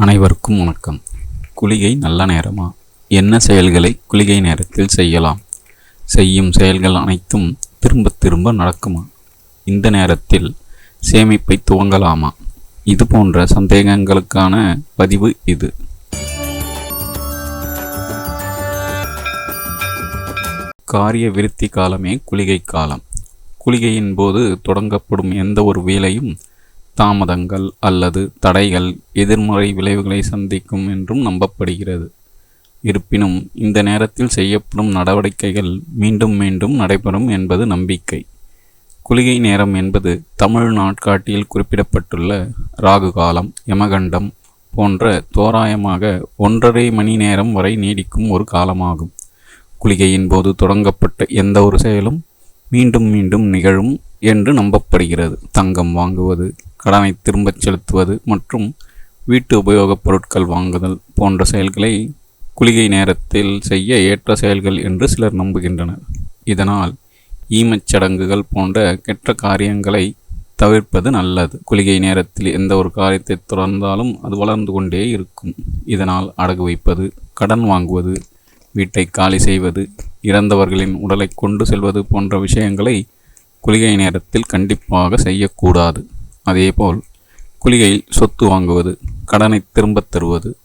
அனைவருக்கும் வணக்கம். குளிகை நல்ல நேரமா? என்ன செயல்களை குளிகை நேரத்தில் செய்யலாம்? செய்யும் செயல்கள் அனைத்தும் திரும்ப திரும்ப நடக்குமா? இந்த நேரத்தில் சேமிப்பை துவங்கலாமா? இது போன்ற சந்தேகங்களுக்கான பதிவு இது. காரிய விருத்தி காலமே குளிகை காலம். குளிகையின் போது தொடங்கப்படும் எந்த ஒரு வேலையும் தாமதங்கள் அல்லது தடைகள் எதிர்மறை விளைவுகளை சந்திக்கும் என்றும் நம்பப்படுகிறது. இருப்பினும் இந்த நேரத்தில் செய்யப்படும் நடவடிக்கைகள் மீண்டும் மீண்டும் நடைபெறும் என்பது நம்பிக்கை. குளிகை நேரம் என்பது தமிழ் நாட்காட்டியில் குறிப்பிடப்பட்டுள்ள ராகு காலம் யமகண்டம் போன்ற தோராயமாக ஒன்றரை மணி நேரம் வரை நீடிக்கும் ஒரு காலமாகும். குளிகையின் போது தொடங்கப்பட்ட எந்த ஒரு செயலும் மீண்டும் மீண்டும் நிகழும் என்று நம்பப்படுகிறது. தங்கம் வாங்குவது கடனை திரும்பச் செலுத்துவது மற்றும் வீட்டு உபயோகப் பொருட்கள் வாங்குதல் போன்ற செயல்களை குளிகை நேரத்தில் செய்ய ஏற்ற செயல்கள் என்று சிலர் நம்புகின்றனர். இதனால் ஈமச் சடங்குகள் போன்ற கெட்ட காரியங்களை தவிர்ப்பது நல்லது. குளிகை நேரத்தில் எந்த ஒரு காரியத்தை தொடர்ந்தாலும் அது வளர்ந்து கொண்டே இருக்கும். இதனால் அடகு வைப்பது கடன் வாங்குவது வீட்டை காலி செய்வது இறந்தவர்களின் உடலை கொண்டு செல்வது போன்ற விஷயங்களை குளிகை நேரத்தில் கண்டிப்பாக செய்யக்கூடாது. அதேபோல் குளிகையில் சொத்து வாங்குவது கடனை திரும்பத் தருவது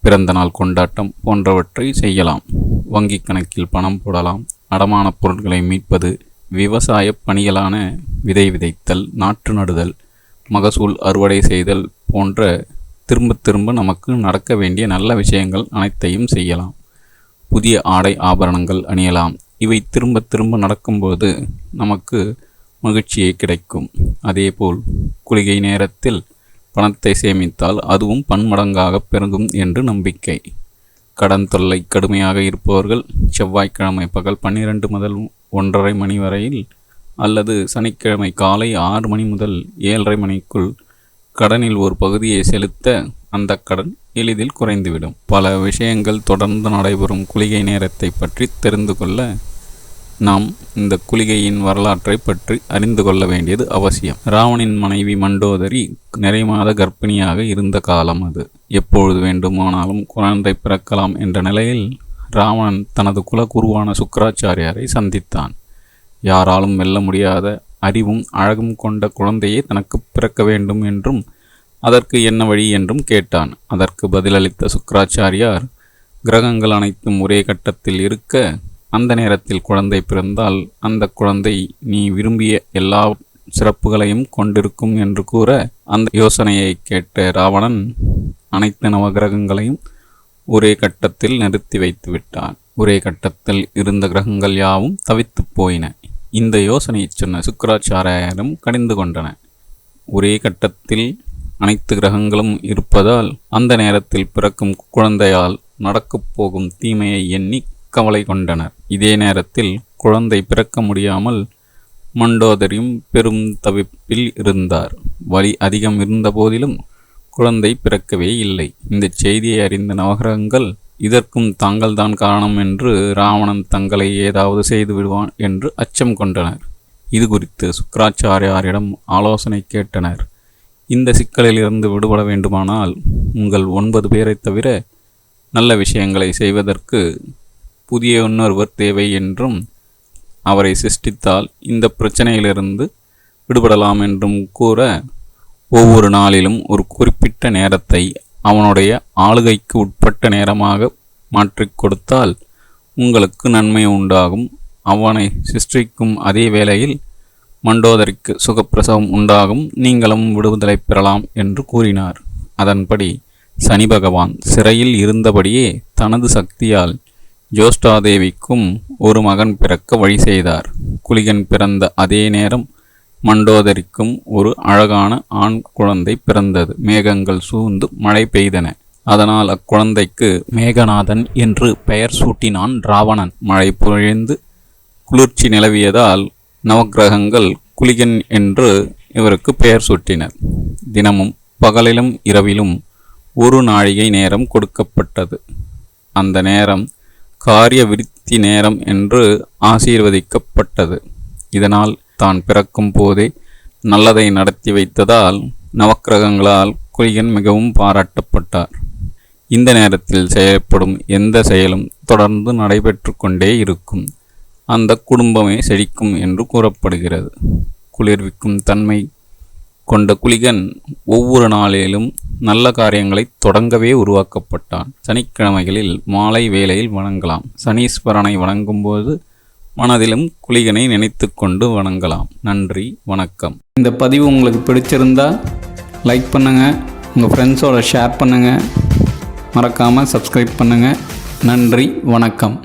பிறந்த நாள் கொண்டாட்டம் போன்றவற்றை செய்யலாம். வங்கி கணக்கில் பணம் போடலாம். அடமானப் பொருட்களை மீட்பது விவசாய பணிகளான விதை விதைத்தல் நாற்று நடுதல் மகசூல் அறுவடை செய்தல் போன்ற திரும்ப திரும்ப நமக்கு நடக்க வேண்டிய நல்ல விஷயங்கள் அனைத்தையும் செய்யலாம். புதிய ஆடை ஆபரணங்கள் அணியலாம். இவை திரும்ப திரும்ப நடக்கும்போது நமக்கு மகிழ்ச்சியை கிடைக்கும். அதேபோல் குளிகை நேரத்தில் பணத்தை சேமித்தால் அதுவும் பன்மடங்காக பெருகும் என்று நம்பிக்கை. கடன் தொல்லை கடுமையாக இருப்பவர்கள் செவ்வாய்க்கிழமை பகல் பன்னிரண்டு முதல் ஒன்றரை மணி வரையில் அல்லது சனிக்கிழமை காலை ஆறு மணி முதல் ஏழரை மணிக்குள் கடனில் ஒரு பகுதியை செலுத்த அந்த கடன் எளிதில் குறைந்துவிடும். பல விஷயங்கள் தொடர்ந்து நடைபெறும் குளிகை நேரத்தை பற்றி தெரிந்து கொள்ள நாம் இந்த குளிகையின் வரலாற்றை பற்றி அறிந்து கொள்ள வேண்டியது அவசியம். ராவணின் மனைவி மண்டோதரி நிறை மாத கர்ப்பிணியாக இருந்த காலம் அது. எப்பொழுது வேண்டுமானாலும் குழந்தை பிறக்கலாம் என்ற நிலையில் ராவணன் தனது குலகுருவான சுக்கராச்சாரியாரை சந்தித்தான். யாராலும் வெல்ல முடியாத அறிவும் அழகும் கொண்ட குழந்தையே தனக்கு பிறக்க வேண்டும் என்றும் அதற்கு என்ன வழி என்றும் கேட்டான். அதற்கு பதிலளித்த சுக்கராச்சாரியார் கிரகங்கள் அனைத்தும் ஒரே கட்டத்தில் இருக்க அந்த நேரத்தில் குழந்தை பிறந்தால் அந்த குழந்தை நீ விரும்பிய எல்லா சிறப்புகளையும் கொண்டிருக்கும் என்று கூற அந்த யோசனையை கேட்ட ராவணன் அனைத்து நவகிரகங்களையும் ஒரே கட்டத்தில் நிறுத்தி வைத்து விட்டான். ஒரே கட்டத்தில் இருந்த கிரகங்கள் யாவும் தவித்து போயின. இந்த யோசனையை சொன்ன சுக்கராச்சாரியரும் கடிந்து கொண்டன. ஒரே கட்டத்தில் அனைத்து கிரகங்களும் இருப்பதால் அந்த நேரத்தில் பிறக்கும் குழந்தையால் நடக்கப் போகும் தீமையை எண்ணி கவலை கொண்டனர். இதே நேரத்தில் குழந்தை பிறக்க முடியாமல் மண்டோதரியும் பெரும் தவிப்பில் இருந்தார். வலி அதிகம் இருந்த போதிலும் குழந்தை பிறக்கவே இல்லை. இந்த செய்தியை அறிந்த நவகிரகங்கள் இதற்கும் தாங்கள்தான் காரணம் என்று ராவணன் தங்களை ஏதாவது செய்து விடுவான் என்று அச்சம் கொண்டனர். இது குறித்து சுக்கராச்சாரியாரிடம் ஆலோசனை கேட்டனர். இந்த சிக்கலிலிருந்து விடுபட வேண்டுமானால் உங்கள் ஒன்பது பேரை தவிர நல்ல விஷயங்களை செய்வதற்கு புதிய இன்னொருவர் தேவை என்றும் அவரை சிருஷ்டித்தால் இந்த பிரச்சனையிலிருந்து விடுபடலாம் என்றும் கூற ஒவ்வொரு நாளிலும் ஒரு குறிப்பிட்ட நேரத்தை அவனுடைய ஆளுகைக்கு உட்பட்ட நேரமாக மாற்றிக் கொடுத்தால் உங்களுக்கு நன்மை உண்டாகும். அவனை சிருஷ்டிக்கும் அதே வேளையில் மண்டோதரிக்கு சுகப்பிரசவம் உண்டாகும். நீங்களும் விடுதலை பெறலாம் என்று கூறினார். அதன்படி சனி பகவான் சிறையில் இருந்தபடியே தனது சக்தியால் ஜோஷ்டாதேவிக்கும் ஒரு மகன் பிறக்க வழி செய்தார். குலிகன் பிறந்த அதே நேரம் மண்டோதரிக்கும் ஒரு அழகான ஆண் குழந்தை பிறந்தது. மேகங்கள் சூழ்ந்து மழை பெய்தன. அதனால் அக்குழந்தைக்கு மேகநாதன் என்று பெயர் சூட்டினான் ராவணன். மழை பொழிந்து குளிர்ச்சி நிலவியதால் நவக்கிரகங்கள் குலிகன் என்று இவருக்கு பெயர் சூட்டினர். தினமும் பகலிலும் இரவிலும் ஒரு நாழிகை நேரம் கொடுக்கப்பட்டது. அந்த நேரம் காரிய விருத்தி நேரம் என்று ஆசீர்வதிக்கப்பட்டது. இதனால் தான் பிறக்கும் போதே நல்லதை நடத்தி வைத்ததால் நவக்கிரகங்களால் குளிகன் மிகவும் பாராட்டப்பட்டார். இந்த நேரத்தில் செயல்படும் எந்த செயலும் தொடர்ந்து நடைபெற்று கொண்டே இருக்கும். அந்த குடும்பமே செழிக்கும் என்று கூறப்படுகிறது. குளிர்விக்கும் தன்மை கொண்ட குலிகன் ஒவ்வொரு நாளிலும் நல்ல காரியங்களை தொடங்கவே உருவாக்கப்பட்டான். சனிக்கிழமைகளில் மாலை வேளையில் வணங்கலாம். சனீஸ்வரனை வணங்கும்போது மனதிலும் குளிகனை நினைத்து கொண்டு வணங்கலாம். நன்றி வணக்கம். இந்த பதிவு உங்களுக்கு பிடிச்சிருந்தா லைக் பண்ணுங்கள் உங்கள் ஃப்ரெண்ட்ஸோட ஷேர் பண்ணுங்கள் மறக்காமல் சப்ஸ்கிரைப் பண்ணுங்கள் நன்றி வணக்கம்.